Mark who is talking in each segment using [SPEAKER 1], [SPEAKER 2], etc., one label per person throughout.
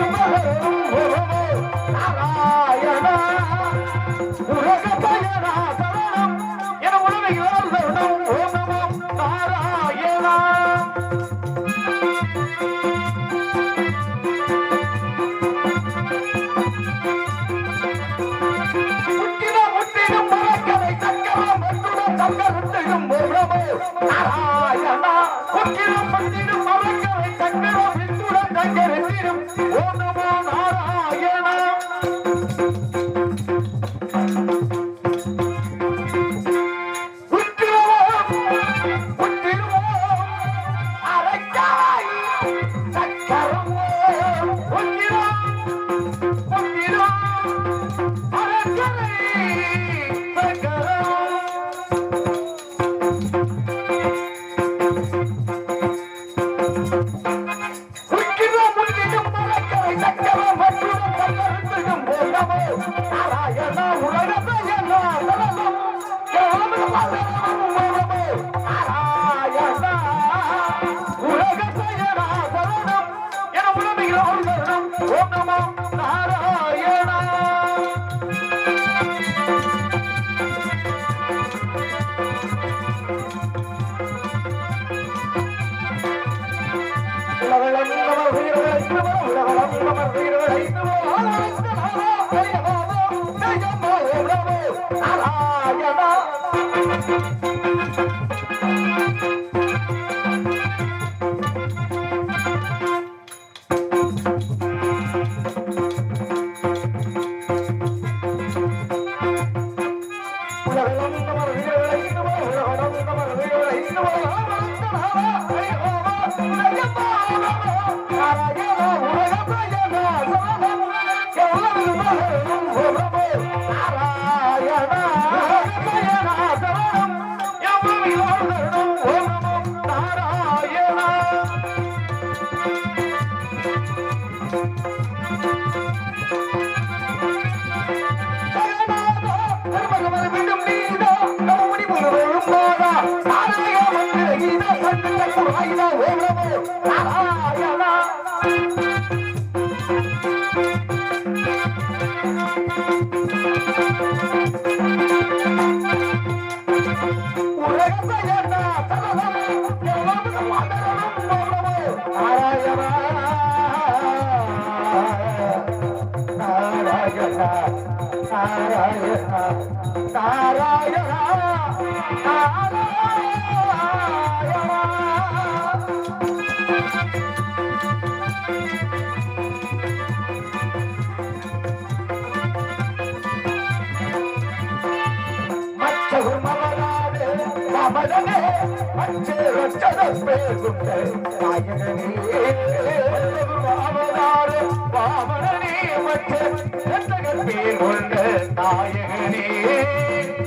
[SPEAKER 1] Oh, Música Thank you. வாமனே மற்ற பேர் கொண்ட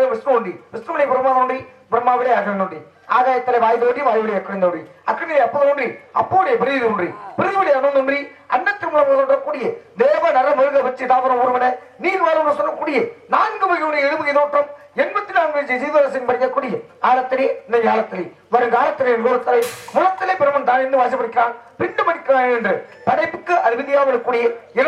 [SPEAKER 1] ஒன்றி വിഷ്ണു ഉണ്ട് വിഷ്ണുവിനെ ബ്രഹ്മാവുണ്ട് அக்கிரந்த ஒன்றி ആകായത്തിലെ அப்பது ஒன்றி அப்போடைய பிரிதி ஒன்றி பிரிதியுடைய அண்ணன் ஒன்றி அன்னத்தின் மூலம் சொல்லக்கூடிய தேவ நர மிருக தாவரம் ஒருவன நீர் வரும் சொல்லக்கூடிய நான்கு வகையுடைய எழுபகை தோற்றம் எண்பத்தி நான்கு சீதரசன் படிக்கக்கூடிய ஆழத்திலே இந்த ஞாலத்திலே வருங்காலத்திலே குலத்திலே குலத்திலே பெருமன் தான் என்று வாசப்படுகிறான் பிண்டு படிக்கிறான் என்று படைப்புக்கு அதிபதியாக வரக்கூடிய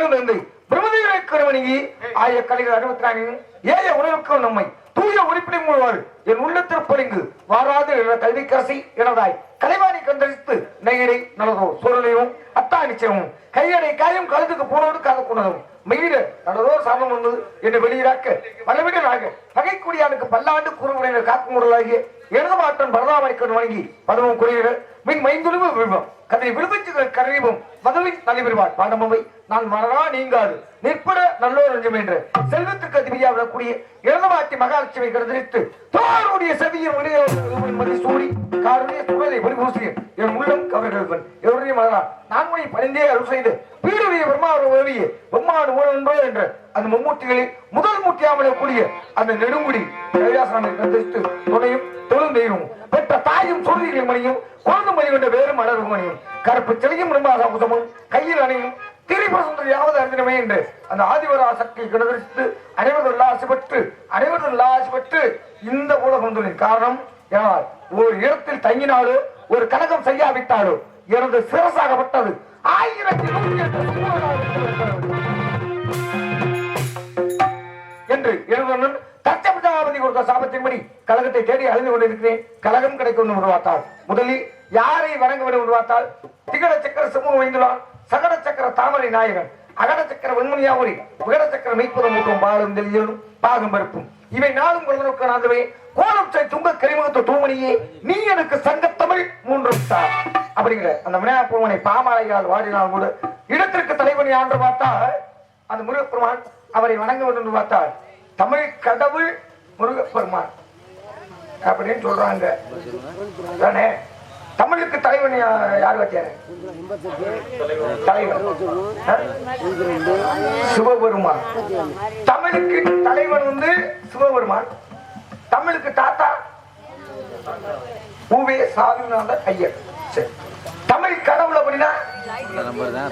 [SPEAKER 1] இருந்து பிரம்மதேவனுக்கு வணங்கி ஆய கலைகள் அறுபத்தி நான்கு ஏய உணவுக்கு நம்மை மகள் என் உள்ளத்திற்பொழிங்கு வாராது என்ற கல்விக்கரசி எனதாய். கலைவாணி கண்டறித்து நெய்யடை நல்லதோ சூழலையும் அத்தா நிச்சயமும் கையடை காயம் கழுதுக்கு போனோடு காது கொண்டதும். மெய்யிட நல்லதோ சாபம் வந்தது என்று வெளியிடாக்க. பலவிடனாக பகைக்குடியானுக்கு பல்லாண்டு கூறுமுறையினர் காக்கும் முறையாகிய எனது மாற்றம் பரதாமணிக்கன் வழங்கி பதவும் குறியீடு மின் மைந்துருவு விழுவம் கதை விரும்பிச்சுகள் கருவியும் மதவின் தலைவருவார் பாடமவை நான் மரணா நீங்காது. நிற்பட நல்லோர் நெஞ்சம் என்று செல்வத்திற்கு அதிபதியாக விடக்கூடிய இளமாட்டி மகாலட்சுமி கருதரித்து தோருடைய செவியின் உடைய சூடி காருடைய சுழலை பரிபூசிய என் உள்ளம் கவர்கள் எவருடைய மகனா நான் மொழி பணிந்தே அருள் செய்து பீடுடைய பிரம்மாவை உதவிய பிரம்மாடு மூலம் என்போ என்ற அந்த மும்மூர்த்திகளில் முதல் மூர்த்தியாமல் கூடிய அந்த நெடுங்குடி கைலாசனை கருதித்து துணையும் தொழும் தெய்வம் பெற்ற தாயும் சுருதிகளின் மணியும் குழந்தை மணி கொண்ட வேறு மலர் மணியும் கருப்பு செளியும் நிர்மாக முதமும் கையில் அணையும் திரிபுரசுந்தரியாவது அறிந்தினமே என்று அந்த ஆதிவரா சக்தியை கிடதரித்து அனைவரும் ஆசைப்பட்டு அனைவரும் ஆசைப்பட்டு இந்த உலகம் காரணம் ஏனால் ஒரு இடத்தில் தங்கினாலோ ஒரு கலகம் செய்யாவிட்டாலோ எனது சிறசாகப்பட்டது ஆயிரத்தி நூற்றி எட்டு சுமூகமாக என்று எழுதுவன் தச்சபிதாபதி கொடுத்த சாபத்தின்படி கழகத்தை தேடி அழிந்து கொண்டிருக்கிறேன். கழகம் கிடைக்கும் உருவாத்தாள். முதலில் யாரை வணங்க வேண்டும் உருவாத்தால் திகட சக்கர சமூகம் வைந்துள்ளான் சகட சக்கர தாமரை நாயகன் அகட சக்கர வெண்மணியாவுரி விகட சக்கர மெய்ப்பத மூட்டும் பாலும் தெளியலும் பாகம் பருப்பும். இவை நாளும் கொள்வதற்கு நாந்தவே கோலம் செய் துங்க கரிமுகத்து தூமணியே நீ எனக்கு சங்கத்தமிழ் மூன்றும் சார் அப்படிங்கிற அந்த விநாயகப் பூமனை பாமாலையால் வாடினால் கூட இடத்திற்கு தலைவனி ஆண்டு பார்த்தால் அந்த முருகப்பெருமான் அவரை வணங்க வேண்டும் என்று பார்த்தால் தமிழ் கடவுள் முருகப்பெருமான். அப்படின்னு சொல்றாங்க. தானே? தமிழுக்கு தலைவன் யா- யார் வச்சாரு? தலைவர் சிவபெருமான். தமிழுக்கு தலைவன் வந்து சிவபெருமான். தமிழுக்கு தாத்தா பூவே சாமிநாதர் ஐயர். சரி. தமிழ் கடவுள் அப்படின்னா?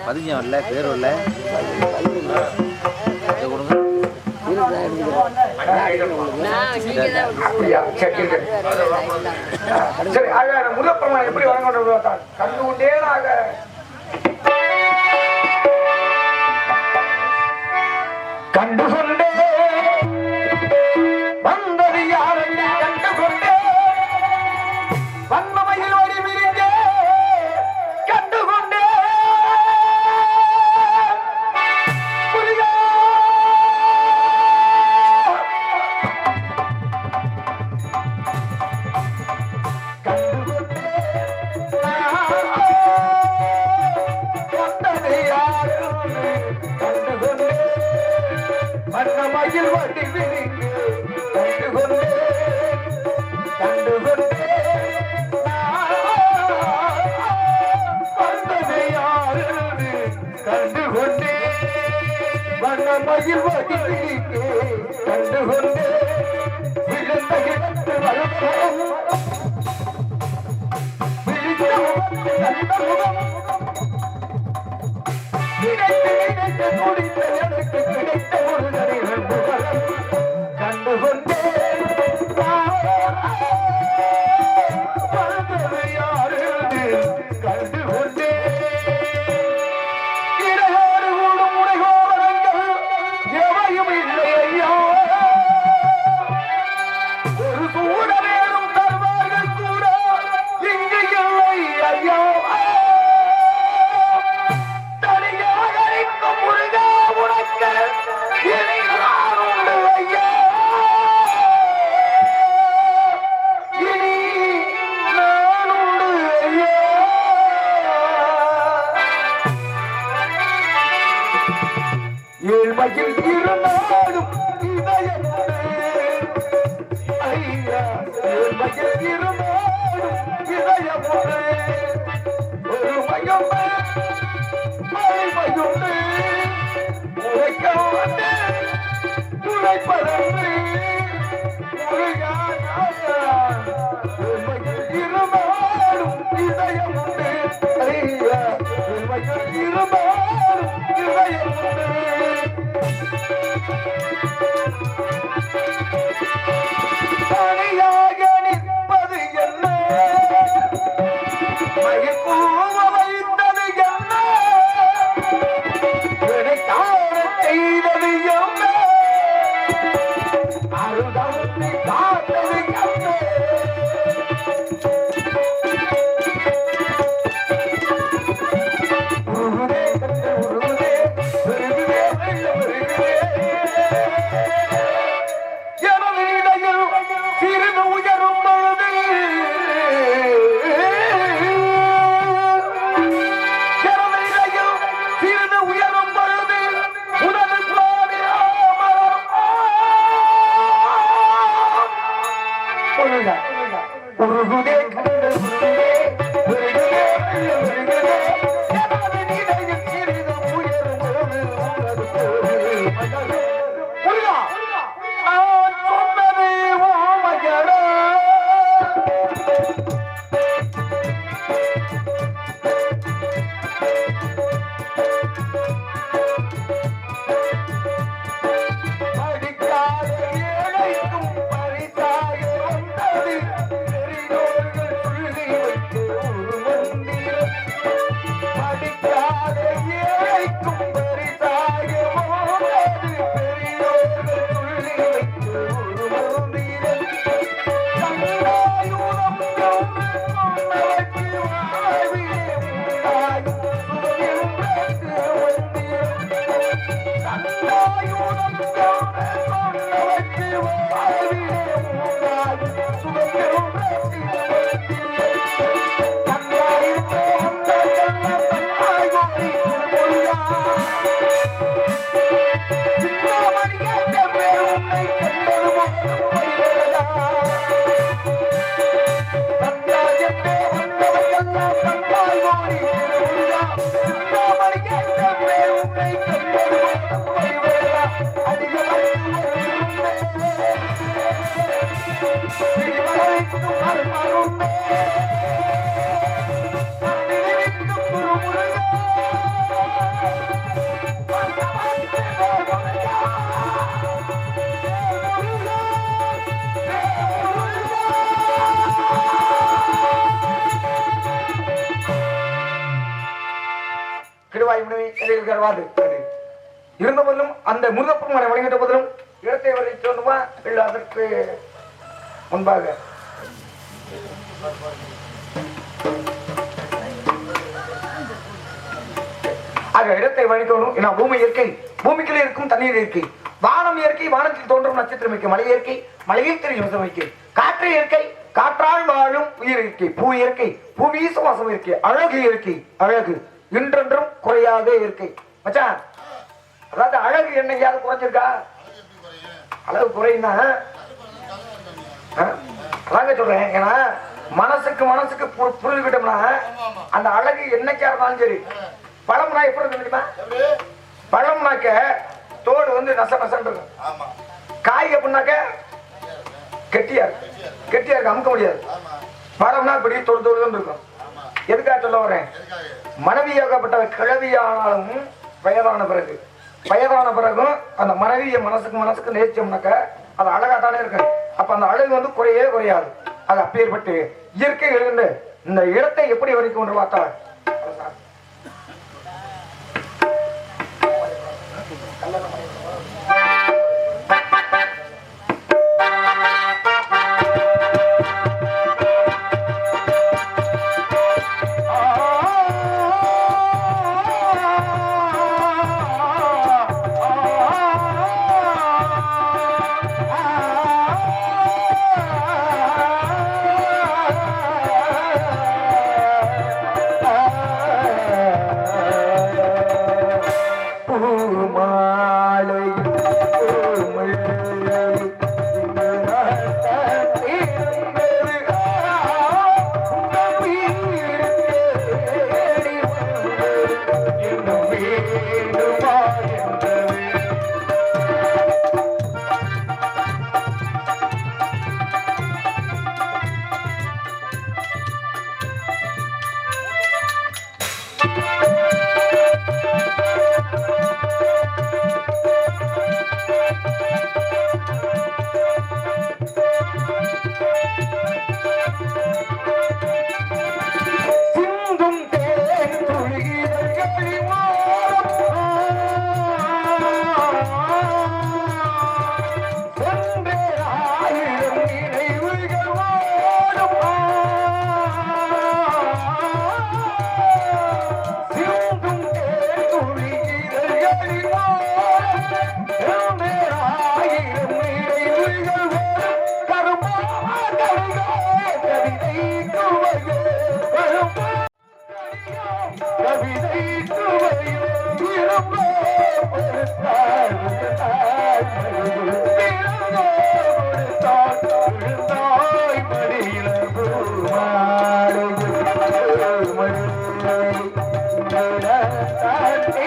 [SPEAKER 2] பதிஞ்சம் இல்ல பேர் வரல
[SPEAKER 1] சரி ஆக முருகப்பெருமான் எப்படி வழங்க கண்டு கொண்டே ஆக வண்டி விரிந்து கண்டு கொண்டே விழுந்த இடத்து வளர்ப்போம் விழித்த முகத்து நல்ல முகம். நினைத்து நினைத்து துடித்த எனக்கு கிடைத்த இருந்த போதிலும் அந்த முருகப்பெருமானை வழங்கிட்ட போதிலும் இடத்தை வரை தோன்றுமா? இல்லை அதற்கு முன்பாக? ஆக இடத்தை வழித்தோணும் ஏன்னா பூமி இயற்கை பூமிக்குள்ளே இருக்கும் தண்ணீர் இயற்கை வானம் இயற்கை வானத்தில் தோன்றும் நட்சத்திரம் இயற்கை மலை இயற்கை மலையில் தெரியும் விசம் இயற்கை காற்று இயற்கை காற்றால் வாழும் உயிர் இயற்கை பூ இயற்கை பூமி சுவாசம் இயற்கை அழகு இயற்கை அழகு இன்றென்றும் குறையாத இயற்கை. மச்சான் அதாவது அழகு என்னையாவது குறைஞ்சிருக்கா? அழகு குறையுன்னா அதாங்க சொல்றேன் ஏன்னா மனசுக்கு மனசுக்கு புரிஞ்சுக்கிட்டோம்னா அந்த அழகு என்னைக்கா இருந்தாலும் சரி. பழம்னா எப்படி இருக்கு தெரியுமா? பழம்னாக்க தோடு வந்து நச நசன்னு இருக்கும். காய் அப்படின்னாக்க கெட்டியா இருக்கு கெட்டியா இருக்கு அமுக்க முடியாது. பழம்னா இப்படி தொடு தொடுன்னு இருக்கும். எதுக்காக சொல்ல வரேன்? மனைவியாகப்பட்ட கிழவியானாலும் வயதான பிறகு. வயதான பிறகும் அந்த மனைவியை மனசுக்கு மனசுக்கு நேச்சோம்னாக்க அது அழகா தானே இருக்கு அப்ப அந்த அழகு வந்து குறையே குறையாது. அது அப்பேற்பட்டு இயற்கை எழுந்து இந்த இடத்தை எப்படி வரைக்கும் என்று பார்த்தா உணர்த்தாட்டே